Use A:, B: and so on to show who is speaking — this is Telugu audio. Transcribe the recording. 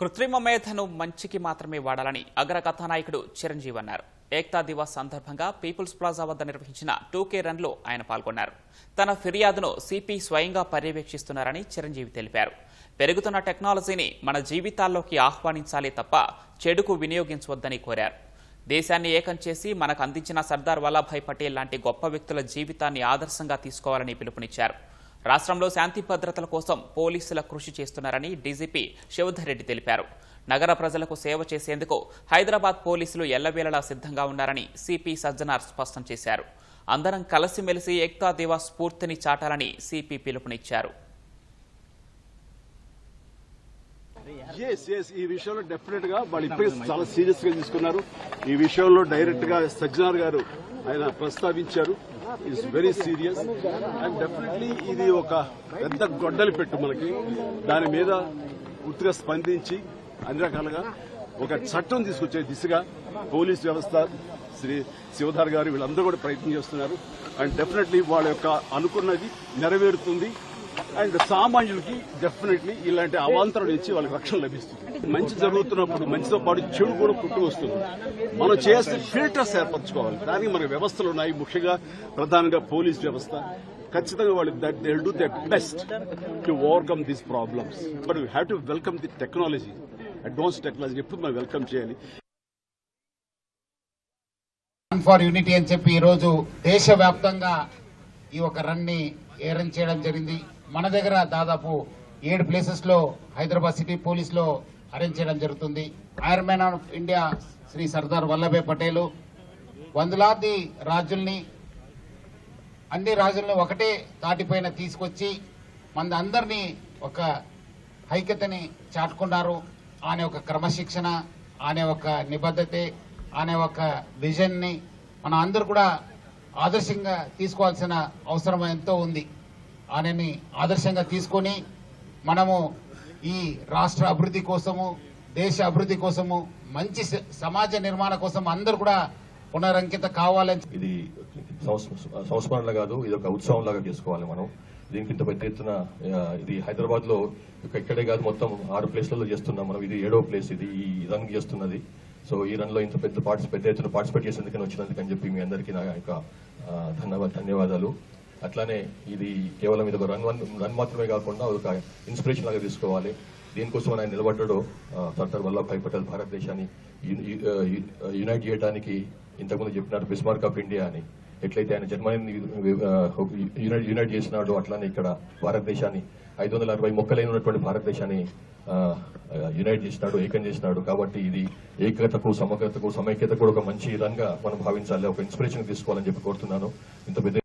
A: కృత్రిమ మేధను మంచికి మాత్రమే వాడాలని అగ్ర కథానాయకుడు చిరంజీవి అన్నారు. ఏక్తా దివాస్ సందర్భంగా పీపుల్స్ ప్లాజా వద్ద నిర్వహించిన టూకే రన్లో ఆయన పాల్గొన్నారు. తన ఫిర్యాదును సిపి స్వయంగా పర్యవేక్షిస్తున్నారని చిరంజీవి తెలిపారు. పెరుగుతున్న టెక్నాలజీని మన జీవితాల్లోకి ఆహ్వానించాలి తప్ప చెడుకు వినియోగించవద్దని కోరారు. దేశాన్ని ఏకం చేసి మనకు అందించిన సర్దార్ వల్లభాయ్ పటేల్ లాంటి గొప్ప వ్యక్తుల జీవితాన్ని ఆదర్శంగా తీసుకోవాలని పిలుపునిచ్చారు. రాష్ట్రంలో శాంతి భద్రతల కోసం పోలీసుల కృషి చేస్తున్నారని డీజీపీ శివధర్ రెడ్డి తెలిపారు. నగర ప్రజలకు సేవ చేసేందుకు హైదరాబాద్ పోలీసులు ఎల్లవేళలా సిద్ధంగా ఉన్నారని సిపి సజ్జనార్ స్పష్టం చేశారు. అందరం కలిసిమెలిసి ఏక్తా దివాస్ స్ఫూర్తిని చాటాలని సిపి పిలుపునిచ్చారు.
B: ఎస్ ఎస్ ఈ విషయంలో డెఫినెట్గా వాళ్ళు ఇప్పటికే చాలా సీరియస్గా తీసుకున్నారు. ఈ విషయంలో డైరెక్ట్గా సజ్జనార్ గారు ఆయన ప్రస్తావించారు. Is very serious and definitely ఇది ఒక పెద్ద గొడ్డలి పెట్టు మనకి. దాని మీద పూర్తిగా స్పందించి అన్ని రకాలుగా ఒక చట్టం తీసుకొచ్చే దిశగా పోలీస్ వ్యవస్థ శ్రీ శివధర్ గారు వీళ్ళందరూ కూడా ప్రయత్నం చేస్తున్నారు. అండ్ డెఫినెట్లీ వాళ్ళ యొక్క అనుకున్నది నెరవేరుతుంది. అండ్ సామాన్యులకి డెఫినెట్లీ ఇలాంటి అవాంతరం ఇచ్చి వాళ్ళకి రక్షణ లభిస్తుంది. మంచి జరుగుతున్నప్పుడు మంచితో పాటు చెడు కూడా పుట్టి వస్తుంది. మనం చేయాల్సిన ఫిల్టర్స్ ఏర్పరచుకోవాలి. దానికి మన వ్యవస్థలు ఉన్నాయి. ముఖ్యంగా ప్రధానంగా పోలీస్ వ్యవస్థ. ఖచ్చితంగా వాళ్ళు that they do the best to overcome these problems but we have to welcome the technology advance technology ఎప్పుడు మనం వెల్కమ్ చేయాలి.
C: ఫర్ యూనిటీ అని చెప్పి ఈరోజు దేశవ్యాప్తంగా ఈ ఒక రన్ని చేయడం జరిగింది. మన దగ్గర దాదాపు ఏడు ప్లేసెస్లో హైదరాబాద్ సిటీ పోలీస్లో అరేంజ్ చేయడం జరుగుతుంది. Iron man of India Shri Sardar Vallabhbhai Patel వందలాది రాజుల్ని అన్ని రాజుల్ని ఒకటే తాటిపైన తీసుకొచ్చి మన అందరినీ ఒక ఐక్యతని చాటుకున్నారు. ఆనే ఒక క్రమశిక్షణ ఆనే ఒక నిబద్ధతే అనే ఒక విజన్ని మన అందరూ కూడా ఆదర్శంగా తీసుకోవాల్సిన అవసరం ఎంతో ఉంది. ఆయనని ఆదర్శంగా తీసుకొని మనము ఈ రాష్ట్ర అభివృద్ధి కోసము దేశ అభివృద్ధి కోసము మంచి సమాజ నిర్మాణ కోసం అందరూ కూడా పునరంకిత కావాలని
D: ఇది సంస్మరణ కాదు ఇది ఒక ఉత్సవం లాగా చేసుకోవాలి మనం. దీనికి ఇంత పెద్ద ఎత్తున ఇది హైదరాబాద్లో ఇక్కడే కాదు మొత్తం ఆరు ప్లేస్లలో చేస్తున్నాం మనం. ఇది ఏడో ప్లేస్ ఇది ఈ రన్ చేస్తున్నది. సో ఈ రన్లో ఇంత పెద్ద పార్టిస్ పెద్ద ఎత్తున పార్టిసిపేట్ చేసేందుకని వచ్చినందుకని చెప్పి మీ అందరికీ నా యొక్క ధన్యవాదాలు. అట్లానే ఇది కేవలం ఇది ఒక రన్ వన్ రన్ మాత్రమే కాకుండా ఒక ఇన్స్పిరేషన్ లాగా తీసుకోవాలి. దీనికోసం ఆయన నిలబడ్డాడు సర్దార్ వల్లభాయ్ పటేల్ భారతదేశాన్ని యునైట్ చేయడానికి ఇంతకుముందు చెప్పినారు బిస్మార్క్ ఆఫ్ ఇండియా అని. ఎట్లయితే ఆయన జర్మనీని యునైట్ యునైట్ చేసినాడు అట్లానే ఇక్కడ భారతదేశాన్ని ఐదు వందల అరవై మొక్కలైన ఉన్నటువంటి భారతదేశాన్ని యునైట్ చేసినాడు ఏకం చేసినాడు. కాబట్టి ఇది ఏకతకు సమగ్రతకు సమైక్యత కూడా ఒక మంచి రంగా మనం భావించాలి ఒక ఇన్స్పిరేషన్ తీసుకోవాలని చెప్పి కోరుతున్నాను. ఇంత పెద్ద